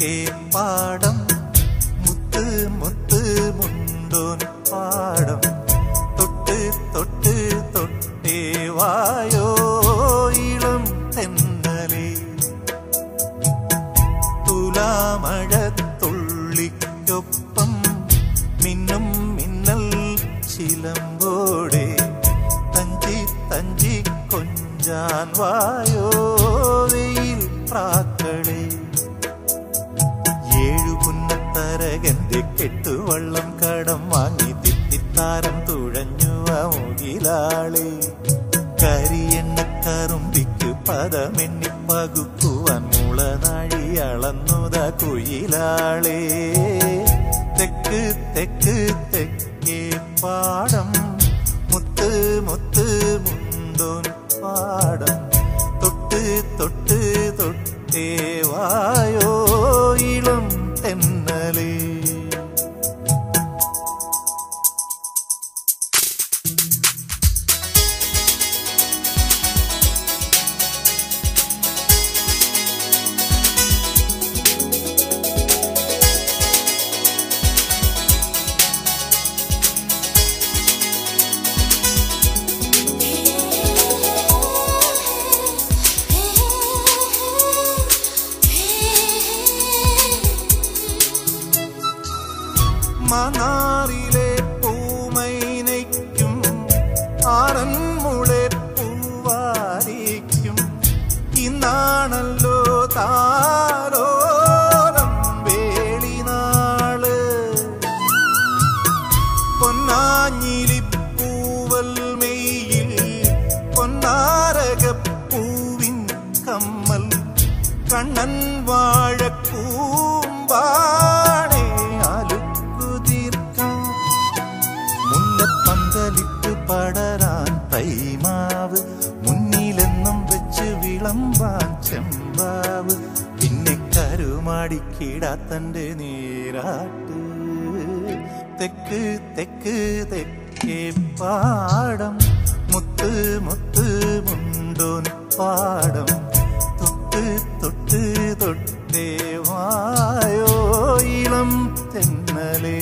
പാടം മുത്ത് മുത്ത് മുണ്ടോൻ പാടം തൊട്ട് തൊട്ട് തൊട്ടേ വായോ ഇളം തെന്നലേ. തുലാമഴത്തുള്ളിക്കൊപ്പം മിന്നും മിന്നൽ ചിലമ്പോടെ തഞ്ചി തഞ്ചി കൊഞ്ചാൻ വായോ വെയിൽ പ്രാക്കളെ കെട്ടുവള്ളം കടം വാങ്ങി തിത്തിത്താരം തുഴഞ്ഞു മുകിലാളെ. കരിയെണ്ണക്കറുമ്പിക്ക് പദമെണ്ണി പകുക്കുവാൻ മുളനാഴി അളന്നുത കുയിലാളി. തെക്ക് തെക്ക് തെക്കേ പാടം മുത്ത് മുത്ത് മുന്തോൻ പാടം. തൊട്ട് തൊട്ട് തൊട്ടേ വായോ. മണാറിലെ പൂമൈനയ്ക്കും ആറന്മുളെ പൂവാരിക്കും. ഇന്നാണല്ലോ താരോലം കണ്ണൻ വാഴക്കൂമ്പാണേ കരുമാടിക്കിടാത്തന്റെ നീരാട്ട്. തെക്ക് തെക്ക് തെക്കേ പാടം. മുത്ത് മുത്ത് മുണ്ടോൻ പാടം തൊട്ട് തൊട്ട് തൊട്ടേ വായോ. ഇളം തെന്നലേ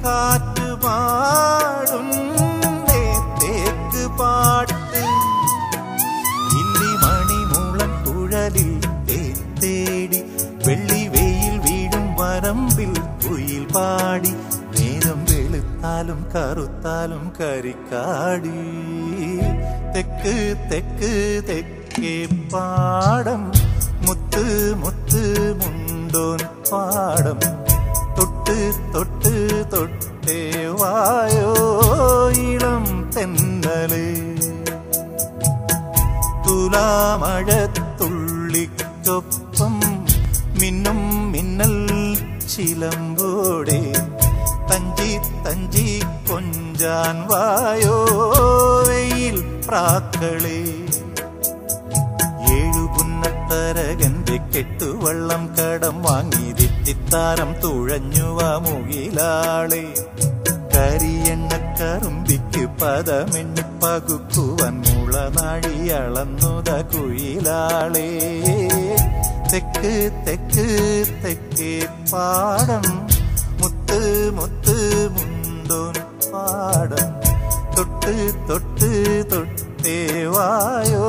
കുളിർ കാറ്റ് പാടും തേക്ക് പാട്ട് ഇല്ലി മണിമൂളം കുഴലിൽ തേൻ തേടി വെള്ളി വെയിൽ വീഴും വരമ്പിൽ കുയിൽ പാടി നേരം വെളുത്താലും കറുത്താലും കരിക്കാടി തെക്ക് തെക്ക് തെക്കേ പാടം മുത്ത് മുത്ത് മുണ്ടോൻ പാടം തൊട്ട് തൊട്ട് വായോ ഇളം തെന്നൽ. തുലാമഴത്തുള്ളിക്കൊപ്പം മിന്നും മിന്നൽ ചിലമ്പോടെ തഞ്ചി തഞ്ചി കൊഞ്ചാൻ വായോ വെയിൽ പ്രാക്കളേ. ഏഴു പുന്നത്തരകന്റെ കെട്ടുവള്ളം കടം വാങ്ങി തിത്തിത്താരം തുഴഞ്ഞുവ മുകിലാളെ. കരിയെണ്ണക്കറുമ്പിക്ക് പദമെണ്ണി പകുക്കുവൻ മുളനാഴി അളന്നുത കുയിലാളെ. തെക്ക് തെക്ക് തെക്കേ പാടം. മുത്ത് മുത്ത് മുണ്ടോൻ പാടം. തൊട്ട് തൊട്ട് തൊട്ടേ വായോ.